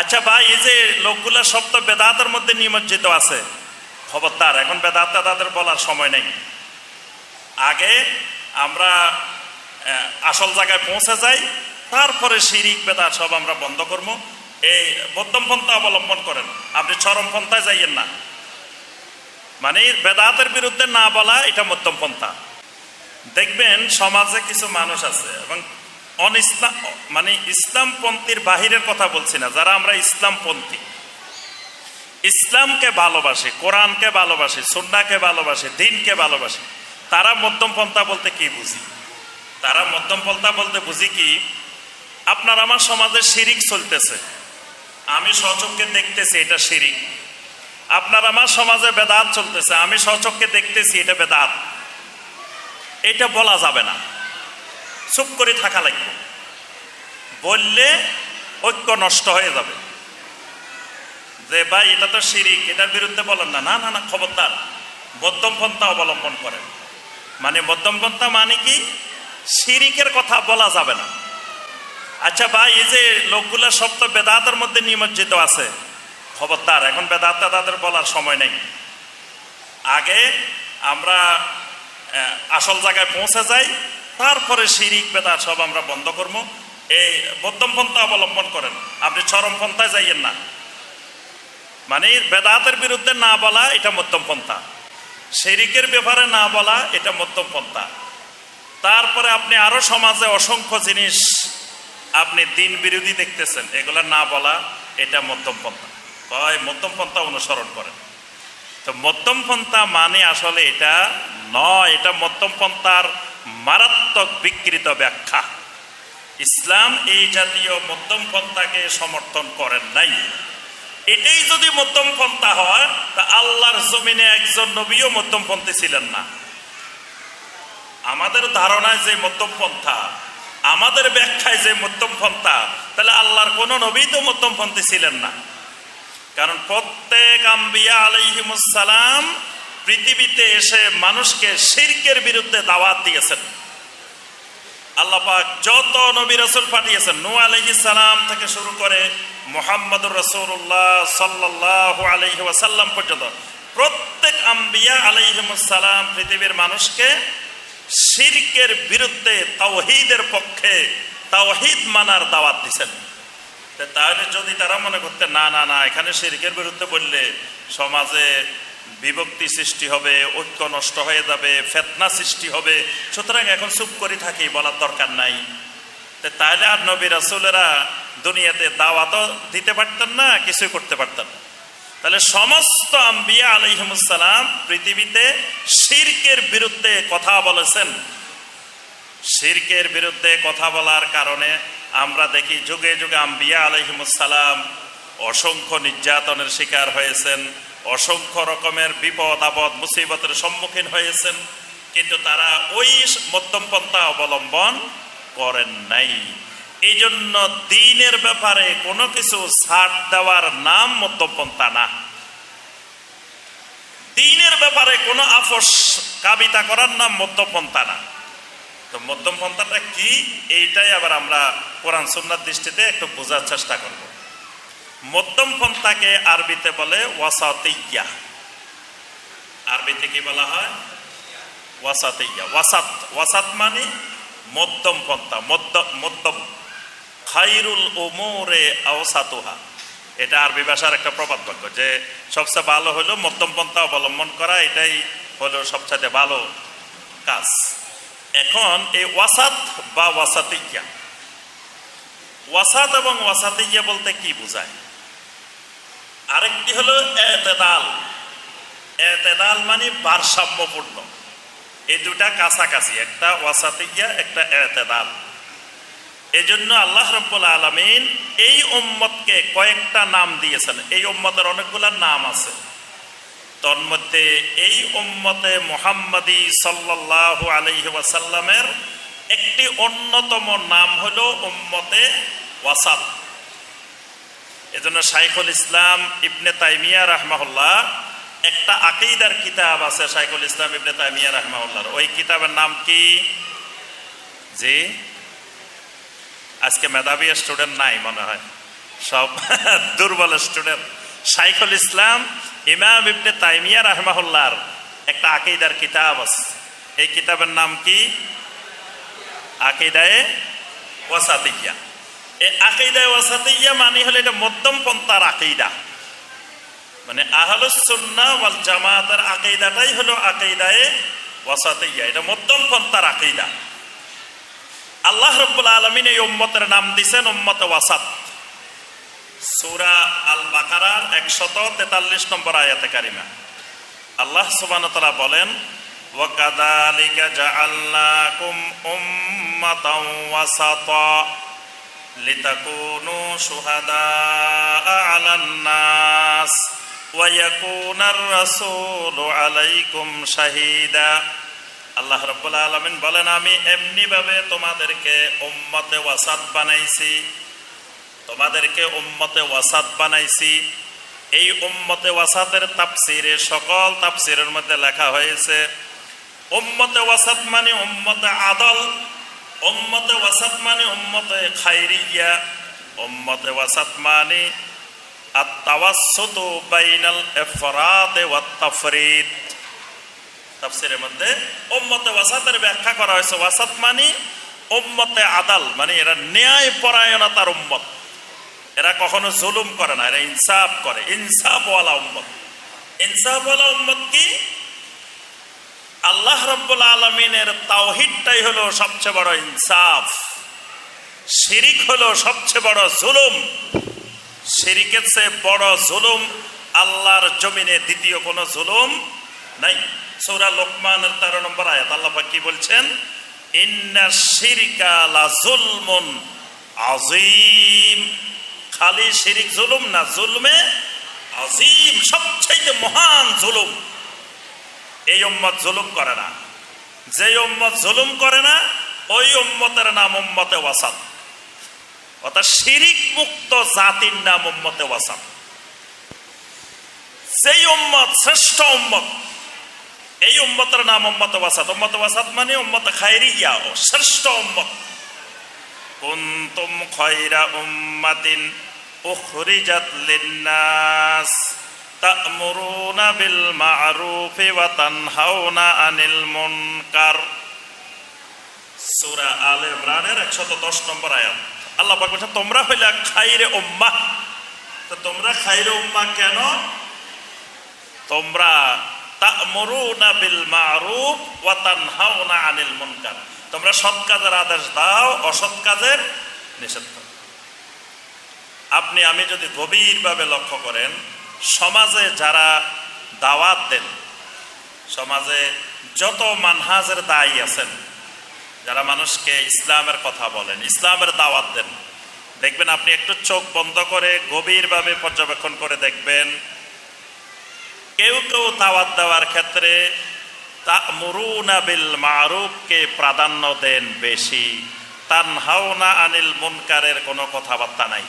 আচ্ছা ভাই, এই যে লোকগুলা সব তো বেদাতের মধ্যে নিমজ্জিত আছে। খবরদার, এখন বেদাত তাদের বলার সময় নেই। আগে আমরা আসল জায়গায় পৌঁছে যাই, তারপরে শিরিক, বেদাত সব আমরা বন্ধ করব। এই মধ্যম পন্থা অবলম্বন করেন। আপনি চরম পন্থায় যাইয়েন না। মানে বেদাতের বিরুদ্ধে না বলা, এটা মধ্যম পন্থা। দেখবেন সমাজে কিছু মানুষ আছে এবং অন ইসলাম মানে ইসলামপন্থীর বাহিরের কথা বলছি না, যারা আমরা ইসলামপন্থী। ইসলামকে ভালোবাসে, কোরআনকে ভালোবাসে সুন্নাকে ভালোবাসে, দিনকে ভালোবাসে। তারা মধ্যম পন্থা বলতে কি বুঝি? তারা মধ্যম পন্থা বলতে বুঝি কি, আপনার আমার সমাজে শিরিক চলতেছে। আমি সচককে দেখতেছি এটা শিরিক। আপনার আমার সমাজে বেদাত চলতেছে, আমি সচককে দেখতেছি এটা বেদাত। এটা বলা যাবে না। চুপ করে থাকা লাগবে। বললে ঐক্য নষ্ট হয়ে যাবে। যে ভাই, এটা তো শিরিক, এটার বিরুদ্ধে বলেন না। না না না, খবরদার। মধ্যম পন্থা অবলম্বন করেন। মানে মধ্যম পন্থা মানে কি? শিরিকের কথা বলা যাবে না। আচ্ছা ভাই, এই যে লোকগুলা সব তো বেদাতের মধ্যে নিমজ্জিত আছে। খবরদার, এখন বেদাত তাদের বলার সময় নেই। আগে আমরা আসল জায়গায় পৌঁছে যাই তারপরে শিরিক বেদাত সব আমরা বন্ধ করব। এই মধ্যম পন্থা অবলম্বন করেন। আপনি চরম পন্থায় যাইয়েন না। মানে বেদাতের বিরুদ্ধে না বলা, এটা মধ্যম পন্থা। শিরিকের ব্যাপারে না বলা, এটা মধ্যম পন্থা। তারপরে আপনি আরও সমাজে অসংখ্য জিনিস আপনি দিন বিরোধী দেখতেছেন। এগুলা না বলা, এটা মধ্যম পন্থা। কয়, মধ্যম পন্থা অনুসরণ করেন। তো মধ্যম পন্থা মানে আসলে এটা নয়, এটা মধ্যম পন্থার মারাত্মক বিকৃত ব্যাখ্যা। ইসলাম এই জাতীয় মধ্যম পন্থাকে সমর্থন করেন নাই। এটাই যদি মধ্যম পন্থা হয়, তা আল্লাহর জমিনে একজন নবীও মধ্যম পন্থী ছিলেন না। আমাদের ধারণায় যে মধ্যম পন্থা, আমাদের ব্যাখ্যায় যে মধ্যম পন্থা, তাহলে আল্লাহর কোন নবী তো মধ্যম পন্থী ছিলেন না। কারণ প্রত্যেক আম্বিয়া আলাইহিমুসালাম পৃথিবীতে এসে মানুষকে শিরকের বিরুদ্ধে দাওয়াত দিয়েছেন। আল্লাহ পাক যত নবী রসুল পাঠিয়েছেন নু আলহি সালাম থেকে শুরু করে মোহাম্মদুর রসুল্লাহ সাল্লাহ আলহি ওয়াসাল্লাম পর্যন্ত প্রত্যেক আম্বিয়া আলাইহিমুসালাম পৃথিবীর মানুষকে শিরকের বিরুদ্ধে তাওহিদের পক্ষে তাওহিদ মানার দাওয়াত দিছেন তা তাহলে যদি তারা মনে করতে, না না না, এখানে শিরকের বিরুদ্ধে বললে সমাজে বিভক্তি সৃষ্টি হবে, ঐক্য নষ্ট হয়ে যাবে, ফেতনা সৃষ্টি হবে। সুতরাং এখন চুপ করে থাকি বলার দরকার নাই। তাহলে আর নবী রাসুলেরা দুনিয়াতে দাওয়াতও দিতে পারতেন না, কিছুই করতে পারতেন না। তাহলে সমস্ত আম্বিয়া আলহিমুসালাম পৃথিবীতে শিরকের বিরুদ্ধে কথা বলেছেন। শিরকের বিরুদ্ধে কথা বলার কারণে আমরা দেখি যুগে যুগে আম্বিয়া আলহিমুসালাম অসংখ্য নির্যাতনের শিকার হয়েছেন। অসংখ্য রকমের বিপদ, আপদ, মুসিবতের সম্মুখীন হয়েছেন, কিন্তু তারা ওই মধ্যম পন্থা অবলম্বন করেন নাই। এই জন্য দিনের ব্যাপারে কোনো কিছু ছাড় দেওয়ার নাম মধ্যম পন্থা না। দিনের ব্যাপারে কোনো আপোষ কাবিতা করার নাম মধ্যপন্থা না। তো মধ্যম পন্থাটা কি? এইটাই আবার আমরা কোরআন সুন্নার দৃষ্টিতে একটু বোঝার চেষ্টা করব। মধ্যম পন্থাকে আরবিতে বলে ওয়াসাতিয়া। আরবিতে কি বলা হয়? ওয়াসাতিয়া। ওয়াসাত ওয়াসাত মানে মধ্যম পন্থা, মধ্য, মধ্যম। খাইরুল ওমরে আওসাতুহা। এটা আরবি ভাষার একটা প্রবাদ বাক্য যে সবচেয়ে ভালো হলো মধ্যম পন্থা অবলম্বন করা, এটাই হলো সবচেয়ে ভালো কাজ। এখন এই ওয়াসাত বা ওয়াসাতিজ্ঞা ওয়াসাত এবং ওয়াসাতিজ্ঞা বলতে কি বোঝায়? আরেকটি হলো এতেদাল। এতেদাল মানে ভারসাম্যপূর্ণ। এই দুটা কাছাকাছি, একটা ওয়াসাতিজ্ঞা একটা এতেদাল। এজন্য আল্লাহ রব্বুল আলমিন এই উম্মতকে কয়েকটা নাম দিয়েছেন। এই উম্মতের অনেকগুলা নাম আছে। তন্মধ্যে এই উম্মতে মোহাম্মদী সাল্লাহ আলহি ওয়াসাল্লামের একটি অন্যতম নাম হলো উম্মতে ওয়াসাত। এজন্য শাইখুল ইসলাম ইবনে তাইমিয়া রাহমাহুল্লাহ একটা আকিদার কিতাব আছে শাইখুল ইসলাম ইবনে তাইমিয়া রাহমাহুল্লাহর। ওই কিতাবের নাম কি? জি। আজকে মেধাবী স্টুডেন্ট নাই মনে হয়। সব দুর্বল স্টুডেন্ট। শাইখুল ইসলাম ইমাম ইবনে তাইমিয়া রাহমাহুল্লাহর একটা আকিদার কিতাব আছে। এই কিতাবের নাম কি? আকিদায়ে ওয়াসাতিয়া এই আকিদায়ে ওয়াসাতিয়া মানে হলো এটা মধ্যম পন্থার আকিদা। মানে আহলুসুন্নাহ ওয়াল জামাতের আকিদাটাই হলো আকিদায়ে ওয়াসাতিয়া এটা মধ্যম পন্থার আকিদা। আল্লাহ রব্বুল আলমিন এই উম্মতের নাম দিছেন উম্মত ওয়াসাত। সুরা আল বাকারার একশত তেতাল্লিশ নম্বর আয়াতে কারিমা। আল্লাহ সুবান বলেন وكذلك جعلناكم أمة وسطا لتكونوا شهداء على الناس ويكون الرسول عليكم شهيدا আল্লাহ রব্বুল আলমিন বলেন আমি এমনিভাবে তোমাদেরকে উম্মতে ওয়াসাত বানাইছি তোমাদেরকে উম্মতে ওয়াসাত বানাইছি এই উম্মতে ওয়াসাতের তাপসিরে সকল তাপসিরের মধ্যে লেখা হয়েছে উম্মতে ওয়াসাত মানে উম্মতে আদল, উম্মতে ওয়াসাত মানে উম্মতে খাইরিয়া, উম্মতে ওয়াসাত মানে আত্মাওয়াসুতু বাইনাল ইফরাতে ওয়াত তাফরিদ তাফসিরের মধ্যে উম্মতে ওয়াসাতের ব্যাখ্যা করা হয়েছে। ওয়াসাত মানে উম্মতে আদাল মানে এরা ন্যায় পরায়ণতার উম্মত। এরা কখনো জুলুম করে না, এরা ইনসাফ করে। ইনসাফওয়ালা উম্মত। ইনসাফওয়ালা উম্মত কি? আল্লাহ রব্বুল আলমিনের তাওহিদটাই হলো সবচেয়ে বড় ইনসাফ। শিরিক হলো সবচেয়ে বড় জুলুম। শিরিকের চেয়ে বড় জুলুম আল্লাহর জমিনে দ্বিতীয় কোনো জুলুম নাই। সৌরা লোকমানের তেরো নম্বর আয়াত, আল্লাহ কি বলছেন? ইন্না শিরিকা লা জুলমুন আজিম খালি শিরিক জুলুম না, জুলমে আজিম সবচেয়ে মহান জুলুম। এই উম্মত জুলুম করে না। যে উম্মত জুলুম করে না, ওই উম্মতের নাম উম্মতে ওয়াসাত। অর্থাৎ শিরিক মুক্ত জাতির নাম উম্মতে ওয়াসাত। সেই উম্মত শ্রেষ্ঠ উম্মত, এই উম্মতের নাম উম্মত ওয়াসাত। উম্মত ওয়াসাত মানে উম্মত খাইরিয়া, ও শ্রেষ্ঠ উম্মত। কুনতুম খয়রা উম্মাতিন উখরিজাত লিন্নাস। মা'রুফি ওয়া তানহাউনা আনিল মুনকার। সূরা আলে ইমরানের 110 নম্বর আয়াত। আল্লাহ পাক বলেন তোমরা হইলা খাইরে উম্মাহ। তো তোমরা খাইরে উম্মাহ কেন? তোমরা তা'মুরুনা বিল মা'রুফ ওয়া তানহাউনা আনিল মুনকার। তোমরা সৎ কাজের আদেশ দাও, অসৎ কাজের নিষেধ করো আপনি, আমি যদি গভীরভাবে লক্ষ্য করেন সমাজে যারা দাওয়াত দেন, সমাজে যত মানহাজের দায়ী আছেন, যারা মানুষকে ইসলামের কথা বলেন, ইসলামের দাওয়াত দেন, দেখবেন আপনি একটু চোখ বন্ধ করে গভীরভাবে পর্যবেক্ষণ করে দেখবেন, কেউ কেউ দাওয়াত দেওয়ার ক্ষেত্রে তা বিল মারুফকে প্রাধান্য দেন বেশি তানহাওনা আনিল মুনকারের কোনো কথাবার্তা নাই।